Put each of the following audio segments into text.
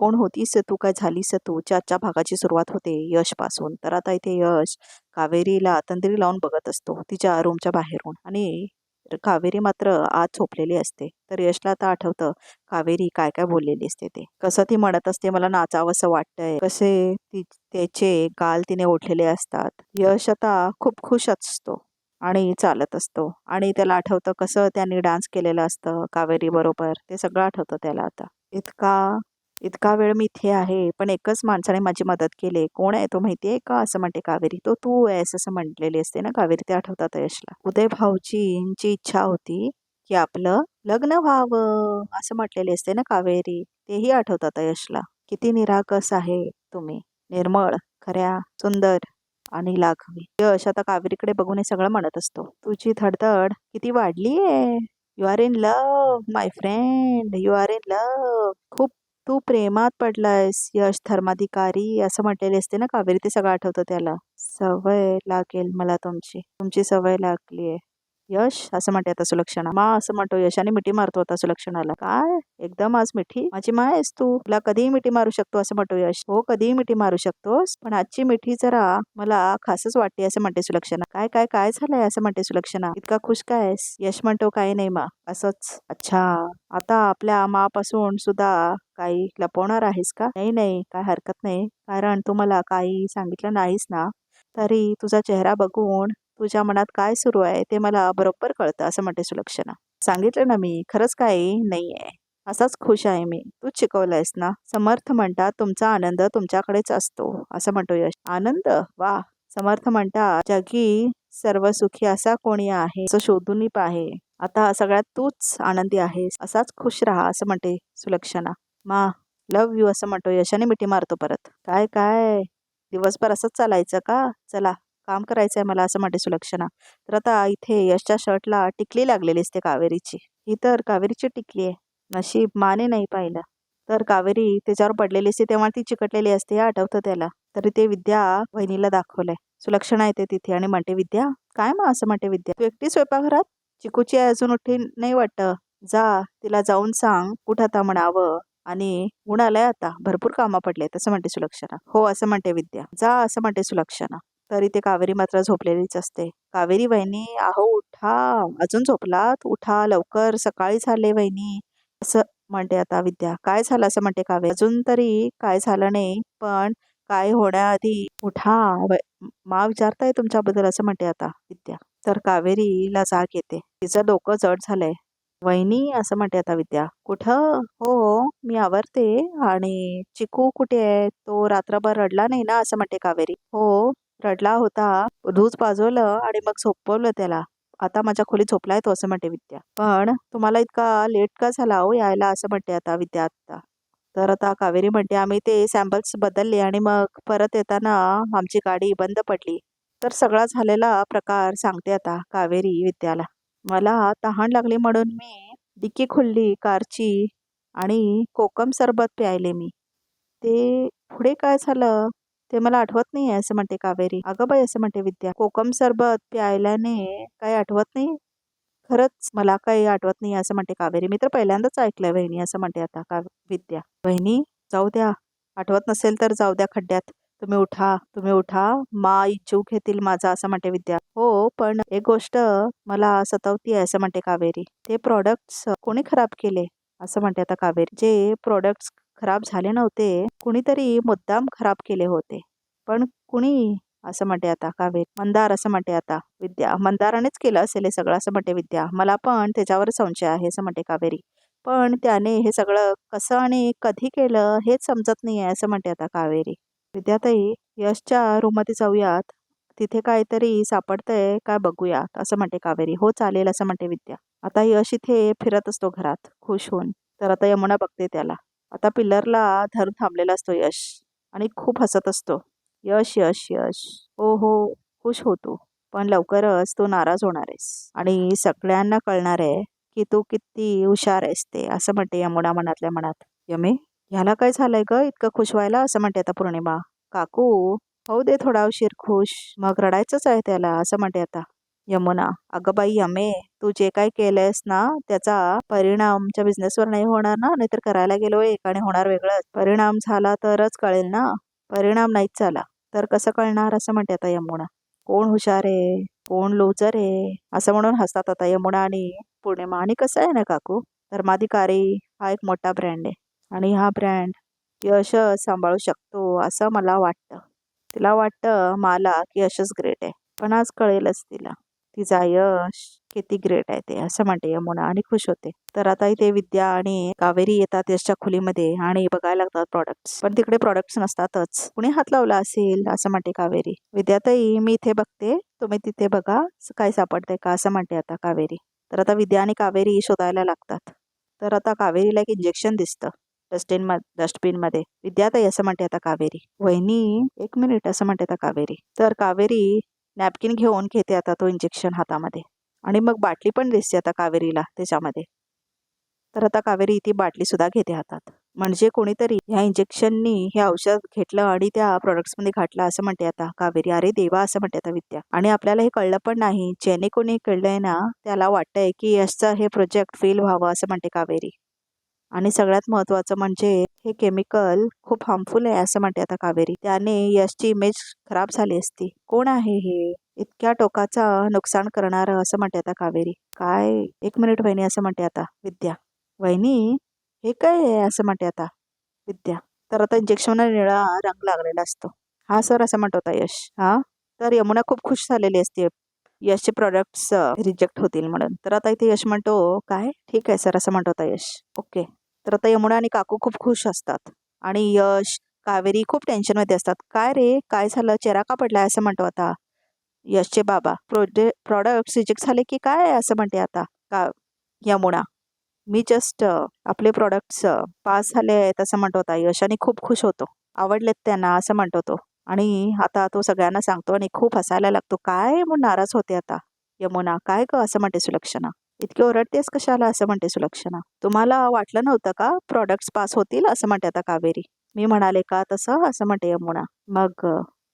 कोण होतीस? तू काय झालीस? तू आजच्या भागाची सुरुवात होते यशपासून तर आता इथे यश कावेरीला तंद्री लावून बघत असतो तिच्या रूमच्या बाहेरून. आणि कावेरी मात्र आत झोपलेली असते. तर यशला आता आठवतं कावेरी काय काय बोललेली असते ते. कसं ती म्हणत असते मला नाचावंसं वाटतंय. कसे ती त्याचे गाल तिने ओढलेले असतात. यश आता खूप खुश असतो आणि चालत असतो. आणि त्याला आठवतं कसं त्यांनी डान्स केलेलं असतं कावेरी बरोबर. ते सगळं आठवतं त्याला आता. इतका इतका वेळ मी इथे आहे पण एकच माणसाने माझी मदत केली. कोण आहे तो माहिती आहे का? असं म्हणते कावेरी. तो तू आहेस असं म्हटलेली असते ना कावेरी ते आठवतात यशला. उदय भाऊजींची इच्छा होती की आपलं लग्न व्हावं असं म्हटलेली असते ना कावेरी. तेही आठवतात यशला. किती निराकस आहे तुम्ही. निर्मळ खऱ्या सुंदर आणि लाघवी यश आता कावेरीकडे बघून हे सगळं म्हणत असतो. तुझी धडधड किती वाढली आहे you are in love my friend you are in love खूप तू प्रेमात पडलायस यश धर्माधिकारी असं म्हटलेले असते ना कावेरी ते सगळं आठवतं त्याला. सवय लागेल मला तुमची. तुमची सवय लागली आहे यश? असं म्हणते आता सुलक्षणा. मा असं म्हणतो यशाने मिठी मारतो आता सुलक्षणाला. काय? एकदम आज मिठी? माझी मा आहेस तू? तुला कधीही मिठी मारू शकतो असं म्हणतो यश. हो कधीही मिठी मारू शकतोस पण आजची मिठी जरा मला खासच वाटते असं म्हणते सुलक्षणा. काय काय काय झालंय? असं म्हणते सुलक्षणा. इतका खुश काय आहेस? यश म्हणतो काही नाही मा. असंच. अच्छा. आता आपल्या मापासून सुद्धा काही लपवणार आहेस का? नाही नाही. काय हरकत नाही. कारण तू मला काही सांगितलं नाहीस ना. तरी तुझा चेहरा बघून तुझ्या मनात काय सुरू आहे ते मला बरोबर कळतं असं म्हणते सुलक्षणा. सांगितलं ना मी खरंच काही नाही आहे असाच खुश आहे मी. तूच शिकवलंयस ना? समर्थ म्हणतात तुमचा आनंद तुमच्याकडेच असतो असं म्हणतो यश. आनंद? वा! समर्थ म्हणतात जगी सर्व सुखी असा कोणी आहे असं शोधून आहे आता सगळ्यात तूच आनंदी आहेस. असाच खुश राहा असं म्हणते सुलक्षणा. मा लव यू असं म्हणतो यशाने मिठी मारतो परत. काय काय? दिवसभर असंच चालायचं का? चला काम करायचं आहे मला असं म्हणते सुलक्षणा. तर आता इथे यशच्या शर्टला टिकली लागलेली असते कावेरीची. ही तर कावेरीची टिकली आहे. नशीब माने नाही पाहिलं. तर कावेरी त्याच्यावर पडलेली असते तेव्हा ती चिकटलेली असते हे आठवतं त्याला. तरी ते विद्या वहिनीला दाखवलंय. सुलक्षणा येते तिथे आणि म्हणते विद्या काय मग असं म्हणते विद्या? तू एकटी स्वयंपाकघरात? चिकूची आहे अजून उठी नाही वाटत. जा तिला जाऊन सांग कुठं आता म्हणावं? आणि ऊन आलाय आता भरपूर कामं पडले तसं म्हणते सुलक्षणा. हो असं म्हणते विद्या. जा असं म्हणते सुलक्षणा. तरी ते कावेरी मात्र झोपलेलीच असते. कावेरी वहिनी आहो उठा. अजून झोपलात? उठा. लवकर. सकाळी झाले वहिनी. असं म्हणते आता विद्या. काय झालं? असं म्हणते कावेरी. अजून तरी काय झालं नाही पण काय होण्याआधी उठा. मा विचारताय तुमच्याबद्दल असं म्हणते आता विद्या. तर कावेरीला जाग येते. तिचं डोकं जड झालंय. वहिनी असं म्हणते आता विद्या. कुठं? हो. हो. मी आवरते. आणि चिकू कुठे आहे? तो रात्रभर रडला नाही ना? असं म्हणते कावेरी. हो. रडला होता दूध पाजवलं आणि मग झोपवलं त्याला. आता माझ्या खोलीत झोपलाय तो असं म्हणते विद्या. पण तुम्हाला इतका लेट का झाला हो यायला असं म्हणते आता विद्या आता. तर आता कावेरी म्हणते आम्ही ते सॅम्पल्स बदलले आणि मग परत येताना आमची गाडी बंद पडली. तर सगळा झालेला प्रकार सांगते आता कावेरी विद्याला. मला तहान लागली म्हणून मी डिक्की खुलली कारची आणि कोकम सरबत प्यायले मी. ते पुढे काय झालं? ते मला आठवत नाही असं म्हणते कावेरी. अगं बाई असं म्हणते विद्या कोकम सरबत प्यायल्याने काही आठवत नाही? खरंच मला काही आठवत नाही असं म्हणते कावेरी. मी तर पहिल्यांदाच ऐकलंय वहिनी असं म्हणते आता का विद्या. वहिनी जाऊ द्या. आठवत नसेल तर जाऊ द्या खड्ड्यात. तुम्ही उठा तुम्ही उठा. मा इच्छू घेतील माझा असं म्हणते विद्या. हो पण एक गोष्ट मला सतवती आहे असं म्हणते कावेरी. ते प्रॉडक्ट्स कोणी खराब केले? असं म्हणते आता कावेरी. जे प्रोडक्ट्स खराब झाले नव्हते. कुणीतरी मुद्दाम खराब केले होते. पण कुणी? असं म्हणते आता कावेरी मंदार असं म्हणते आता. विद्या मंदारानेच केलं असेल हे सगळं असं म्हणते विद्या. मला पण त्याच्यावर संशय आहे असं म्हणते कावेरी. पण त्याने हे सगळं कसं आणि कधी केलं हेच समजत नाही आहे असं म्हणते आता कावेरी. विद्याताई यशच्या रूममध्ये जाऊयात. तिथे काहीतरी सापडतंय काय बघूयात असं म्हणते कावेरी. हो चालेल असं म्हणते विद्या. आता यश इथे फिरत असतो घरात. खुश होऊन. तर आता यमुना बघते त्याला. आता पिल्लरला धरून थांबलेला असतो यश आणि खूप हसत असतो. यश यश यश. हो हो खुश होतो पण लवकरच तू नाराज होणार आहेस. आणि सगळ्यांना कळणार आहे की तू किती हुशार आहेस ते असं म्हणते यमुना मनातल्या मनात. यमे ह्याला काय झालंय ग? इतकं खुश व्हायला? असं म्हणते आता पौर्णिमा. काकू हो दे थोडा उशीर खुश. मग रडायचंच आहे त्याला असं म्हणते आता. यमुना. अगं बाई यमे तू जे काय केलंयस ना त्याचा परिणाम आमच्या बिझनेसवर नाही होणार ना नाहीतर करायला गेलो एक आणि होणार वेगळंच. परिणाम झाला तरच कळेल ना? परिणाम नाहीच झाला. तर कसं कळणार? असं म्हणते आता यमुना. कोण हुशार आहे? कोण लोजर आहे? असं म्हणून हसतात आता यमुना आणि पूर्णिमा. आणि कसं आहे ना काकू? धर्माधिकारी हा एक मोठा ब्रँड आहे. आणि हा ब्रँड यश सांभाळू शकतो असं मला वाटतं. तिला वाटतं मला की यशच ग्रेट आहे. पण आज कळेलच तिला. तिचा यश किती ग्रेट आहे ते असं म्हणते यमुना आणि खुश होते. तर आता इथे विद्या आणि कावेरी येतात यशच्या खोलीमध्ये आणि बघायला लागतात प्रॉडक्ट्स पण तिकडे प्रॉडक्ट्स नसतातच. कुणी हात लावला असेल असं म्हणते कावेरी. विद्याताई मी इथे बघते तुम्ही तिथे बघा काय सापडते का असं म्हणते आता कावेरी. तर आता विद्या आणि कावेरी शोधायला लागतात. तर आता कावेरीला एक इंजेक्शन दिसतं डस्टबिन म डस्टबिनमध्ये विद्याताई असं म्हणते आता कावेरी. वहिनी एक मिनिट असं म्हणते आता कावेरी. तर कावेरी नॅपकिन घेऊन घेते आता तो इंजेक्शन हातामध्ये. आणि मग बाटली पण दिसते आता कावेरीला त्याच्यामध्ये. तर आता कावेरी ती बाटली सुद्धा घेते हातात. म्हणजे कोणीतरी ह्या इंजेक्शननी हे औषध घेतलं आणि त्या प्रोडक्ट्समध्ये घातलं असं म्हणते आता कावेरी. अरे देवा असं म्हणते आता विद्या. आणि आपल्याला हे कळलं पण नाही. ज्याने कोणी कळलंय ना त्याला वाटतंय की यशचं हे प्रोजेक्ट फेल व्हावं असं म्हणते कावेरी. आणि सगळ्यात महत्त्वाचं म्हणजे हे केमिकल खूप हार्मफुल आहे असं म्हणते आता कावेरी. त्याने यशची इमेज खराब झाली असती. कोण आहे हे? इतक्या टोकाचा नुकसान करणार असं म्हणते आता कावेरी. काय? एक मिनिट वहिनी असं म्हणते आता. विद्या. वहिनी हे काय आहे असं म्हणते आता? विद्या. तर आता इंजेक्शन निळा रंग लागलेला असतो. हा सर असं म्हणत होता यश. हा? तर यमुना खूप खुश झालेली असते. यशचे प्रॉडक्ट्स रिजेक्ट होतील म्हणून. तर आता इथे यश म्हणतो काय? ठीक आहे सर असं म्हणत होता यश. ओके तर आता यमुना आणि काकू खूप खुश असतात. आणि यश कावेरी खूप टेन्शनमध्ये असतात. काय रे? काय झालं? चेहरा का पडलाय? असं म्हणतो आता यशचे बाबा. प्रोडे प्रॉडक्ट रिजेक्ट झाले की काय? असं म्हणते आता का यमुना. मी जस्ट आपले प्रॉडक्ट्स पास झाले आहेत असं म्हणतो होता यश आणि खूप खुश होतो. आवडलेत त्यांना असं म्हणतो तो. आणि आता तो सगळ्यांना सांगतो आणि खूप हसायला लागतो. काय? म्हणून नाराज होते आता यमुना. काय ग? असं म्हणते सुलक्षणा. इतके ओरडतेस कशाला असं म्हणते सुलक्षणा? तुम्हाला वाटलं नव्हतं का प्रॉडक्ट्स पास होतील असं म्हणते आता कावेरी? मी म्हणाले का तसं? असं म्हणते यमुना. मग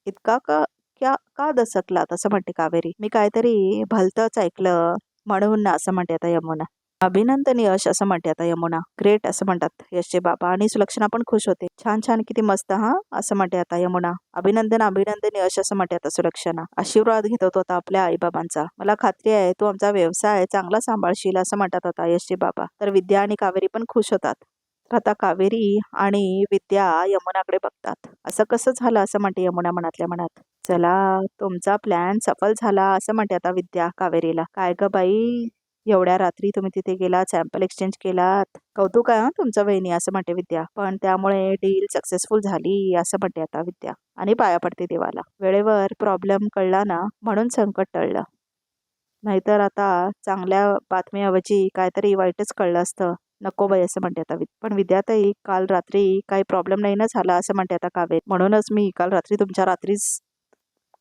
इतका का क्या का दसकलात? असं म्हणते कावेरी. मी काहीतरी भलतंच ऐकलं म्हणून असं म्हणते आता यमुना. अभिनंदन यश असं म्हणते आता यमुना. ग्रेट असं म्हणतात यशचे बाबा आणि सुलक्षणा पण खुश होते. छान छान किती मस्त हा? असं म्हणते आता यमुना. अभिनंदन अभिनंदन यश असं म्हणते आता सुलक्षणा. आशीर्वाद घेत होतो आता आपल्या आईबाबांचा. मला खात्री आहे तू आमचा व्यवसाय चांगला सांभाळशील असं म्हणतात आता यशचे बाबा. तर विद्या आणि कावेरी पण खुश होतात. तर आता कावेरी आणि विद्या यमुनाकडे बघतात. असं कसं झालं असं म्हणते यमुना मनातल्या मनात. चला तुमचा प्लॅन सफल झाला असं म्हणते आता विद्या कावेरीला. काय ग बाई? एवढ्या रात्री तुम्ही तिथे गेलात सॅम्पल एक्सचेंज केलात? कौतुक आहे तुमचं वहिनी असं म्हणते विद्या. पण त्यामुळे डील सक्सेसफुल झाली असं म्हणते आता विद्या. आणि पाया पडते देवाला. वेळेवर प्रॉब्लेम कळला ना म्हणून संकट टळलं. नाहीतर आता चांगल्या बातमीऐवजी काहीतरी वाईटच कळलं असतं. नको बाई असं म्हणते आता विद पण विद्याताई काल रात्री काही प्रॉब्लेम नाही ना झाला असं म्हणते आता कावेरी म्हणूनच मी काल रात्री तुमच्या रात्रीच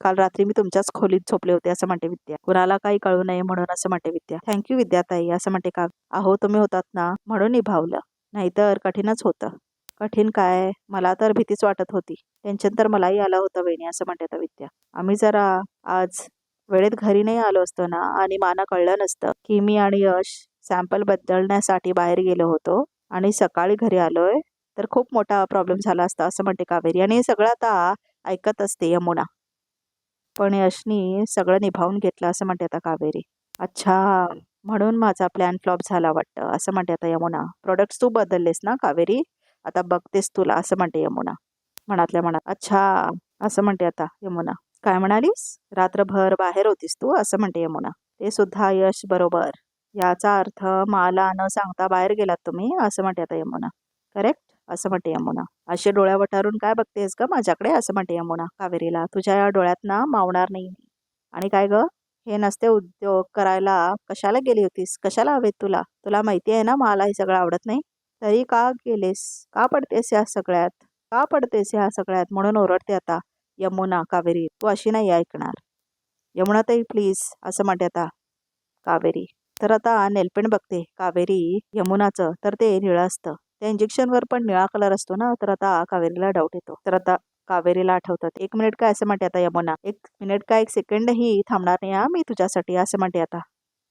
काल रात्री मी तुमच्याच खोलीत झोपले होते असं म्हणते विद्या. कुणाला काही कळू नये म्हणून असं म्हणते विद्या. थँक्यू विद्याताई असं म्हणते का अहो तुम्ही होतात ना म्हणून निभावलं. नाहीतर कठीणच होतं. कठीण काय? मला तर भीतीच वाटत होती. टेन्शन तर मलाही आलं होतं वेणी असं म्हणते विद्या. आम्ही जरा आज वेळेत घरी नाही आलो असतो ना आणि माना कळलं नसतं की मी आणि यश सॅम्पल बदलण्यासाठी बाहेर गेलो होतो आणि सकाळी घरी आलोय तर खूप मोठा प्रॉब्लेम झाला असता असं म्हणते कावेरी. आणि हे सगळं आता ऐकत असते यमुना. पण यशनी सगळं निभावून घेतलं असं म्हणते आता कावेरी. अच्छा म्हणून माझा प्लॅन फ्लॉप झाला वाटतं असं म्हणते आता यमुना. प्रोडक्ट्स तू बदललेस ना कावेरी? आता बघतेस तुला असं म्हणते यमुना. मनातल्या मनात अच्छा असं म्हणते आता यमुना. काय म्हणालीस? रात्रभर बाहेर होतीस तू असं म्हणते यमुना. ते सुद्धा यश बरोबर. याचा अर्थ मला न सांगता बाहेर गेलात तुम्ही असं म्हणते आता यमुना. करेक्ट असं म्हणते यमुना. असे डोळ्या वटारून काय बघतेस ग माझ्याकडे? असं म्हणते यमुना कावेरीला. तुझ्या या डोळ्यात ना मावणार नाही आणि काय ग? हे नसते उद्योग करायला कशाला गेली होतीस? कशाला हवेत तुला? तुला माहिती आहे ना मला हे सगळं आवडत नाही? तरी का गेलेस? का पडतेस या सगळ्यात? का पडतेस ह्या सगळ्यात? म्हणून ओरडते आता यमुना कावेरी. तू अशी नाही ऐकणार. यमुना ताई प्लीज असं म्हणते आता कावेरी. तर आता नेलपेंड बघते. कावेरी यमुनाचं. तर ते निळं असतं. त्या इंजेक्शनवर पण निळा कलर असतो ना तर आता कावेरीला डाऊट येतो. तर आता कावेरीला आठवतात एक मिनिट काय असं म्हणते आता यमुना. एक मिनिट काय एक सेकंडही थांबणार नाही हा मी तुझ्यासाठी असं म्हणते आता.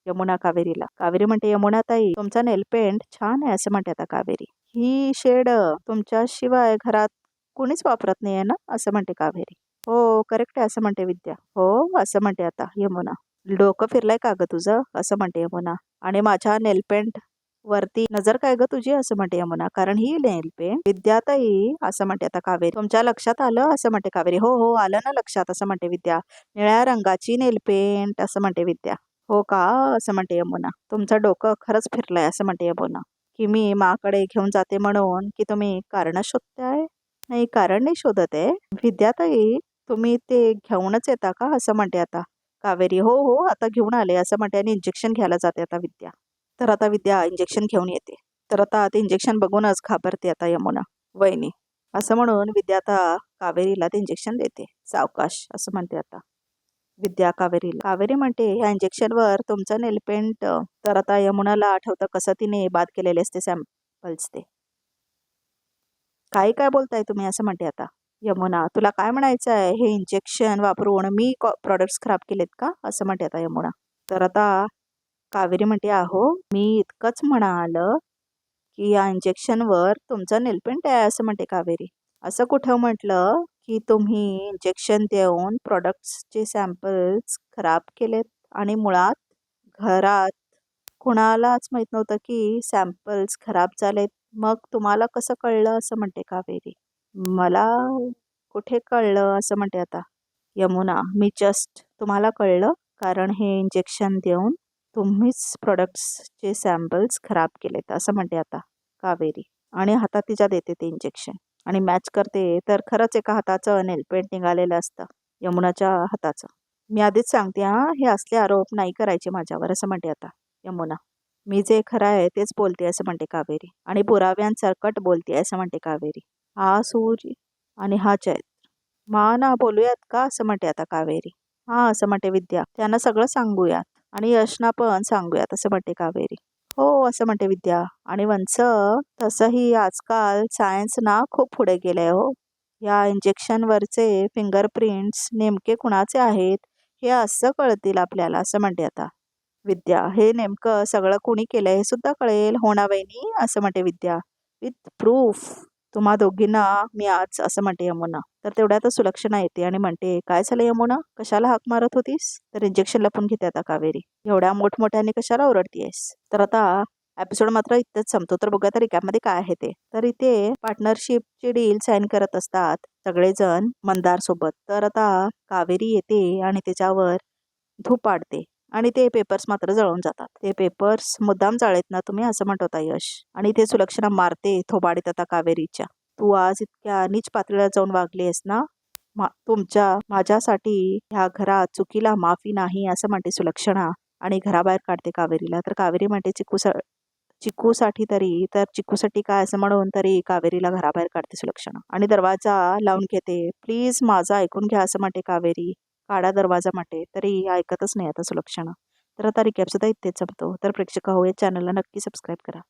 यमुना कावेरीला. कावेरी म्हणते यमुना ताई तुमचा नेलपेंट छान आहे असं म्हणते आता कावेरी. ही शेड तुमच्याशिवाय घरात कोणीच वापरत नाही आहे ना असं म्हणते कावेरी. हो करेक्ट आहे असं म्हणते विद्या. हो असं म्हणते आता यमुना. डोकं फिरलंय का ग तुझं? असं म्हणते यमुना. आणि माझ्या नेलपेंट वरती नजर काय ग तुझी असं म्हणते यमुना? कारण ही नेलपेंट विद्याताई असं म्हणते आता कावेरी. तुमच्या लक्षात आलं? असं म्हणते कावेरी. हो हो आलं ना लक्षात असं म्हणते विद्या. निळ्या रंगाची नेलपेंट असं म्हणते विद्या. हो का? असं म्हणते यमुना. तुमचं डोकं खरंच फिरलंय असं म्हणते यमुना. की मी माकडे घेऊन जाते म्हणून की तुम्ही कारण शोधताय? नाही कारण नाही शोधत आहे. विद्याताई तुम्ही ते घेऊनच येता का? असं म्हणते आता कावेरी. हो हो आता घेऊन आले. असं म्हणते आणि इंजेक्शन घ्यायला जाते आता विद्या. तर आता विद्या इंजेक्शन घेऊन येते. तर आता ते इंजेक्शन बघूनच घाबरते आता यमुना. वहिनी असं म्हणून विद्या आता कावेरीला ते इंजेक्शन देते. सावकाश असं म्हणते आता. विद्या कावेरीला. कावेरी म्हणते ह्या इंजेक्शनवर तुमचं नेलपेंट तर आता यमुनाला आठवतं कसं तिने बाद केलेले असते सॅम्पल्स ते. काही काय बोलताय तुम्ही? असं म्हणते आता. यमुना तुला काय म्हणायचं आहे हे इंजेक्शन वापरून मी प्रॉडक्ट्स खराब केलेत का? असं म्हणते आता यमुना. तर आता कावेरी म्हणते आहो मी इतकंच म्हणालं की या इंजेक्शनवर तुमचं नेलपेंट आहे असं म्हणते कावेरी. असं कुठं म्हटलं की तुम्ही इंजेक्शन देऊन प्रॉडक्ट्सचे सॅम्पल्स खराब केलेत आणि मुळात घरात कुणालाच माहीत नव्हतं की सॅम्पल्स खराब झालेत. मग तुम्हाला कसं कळलं असं म्हणते कावेरी. मला कुठे कळलं असं म्हणते आता. यमुना मी जस्ट तुम्हाला कळलं कारण हे इंजेक्शन देऊन तुम्हीच प्रॉडक्ट्सचे सॅम्पल्स खराब केलेत असं म्हणते आता कावेरी. आणि हातात तिच्या देते ते इंजेक्शन आणि मॅच करते तर खरंच एका हाताचं नेलपेंट निघालेलं असतं यमुनाच्या हाताचं. मी आधीच सांगते हां हे असले आरोप नाही करायचे माझ्यावर असं म्हणते आता यमुना. मी जे खरं आहे तेच बोलते असं म्हणते कावेरी. आणि पुराव्यांसरकट बोलते असं म्हणते कावेरी. हा सूर्य आणि हा चैत्र. मा ना बोलूयात का असं म्हणते आता कावेरी. हा असं म्हणते विद्या. त्यांना सगळं सांगूयात. आणि यशना पण सांगूयात असं म्हणते कावेरी. हो असं म्हणते विद्या. आणि वंच तसंही आजकाल सायन्स ना खूप पुढे गेलंय हो. या इंजेक्शनवरचे फिंगरप्रिंट्स नेमके कुणाचे आहेत हे असं कळतील आपल्याला असं म्हणते आता. विद्या हे नेमकं सगळं कुणी केलंय हे सुद्धा कळेल. हो ना वहिनी? असं म्हणते विद्या. विथ प्रूफ तुम्हा दोघींना मी आज असं म्हणते यमुना. तर तेवढ्यातच सुलक्षणा येते आणि म्हणते काय झालं यमुना? कशाला हाक मारत होतीस? तर इंजेक्शन लपून घेते आता कावेरी. एवढ्या मोठमोठ्याने कशाला ओरडतीयस? तर आता एपिसोड मात्र इथंच संपतो. तर बघा तर रिकॅपमध्ये काय आहे ते. तर इथे पार्टनरशिपची डील साईन करत असतात सगळेजण मंदार सोबत तर आता कावेरी येते आणि त्याच्यावर धूप पाडते आणि ते पेपर्स मात्र जळून जातात. ते पेपर्स मुद्दाम जाळेत ना तुम्ही असं म्हणत होता यश. आणि ते सुलक्षणा मारते थोबाडीत आता कावेरीच्या. तू आज इतक्या नीच पातळीला जाऊन वागली आहेस ना? मा तुमच्या माझ्यासाठी ह्या घरात चुकीला माफी नाही असं म्हणते सुलक्षणा. आणि घराबाहेर काढते कावेरीला. तर कावेरी म्हणते चिकू चिकूसाठी तरी तर चिकूसाठी काय असं म्हणून तरी कावेरीला घराबाहेर काढते सुलक्षणा. आणि दरवाजा लावून घेते. प्लीज माझा ऐकून घ्या असं म्हणते कावेरी. काळा दरवाजा माटे तरी ऐकतच नाही आता सुलक्षणा. तर आता रिकॅपसुद्धा इथेच संपतो तर प्रेक्षक हो या चॅनलला नक्की सबस्क्राईब करा.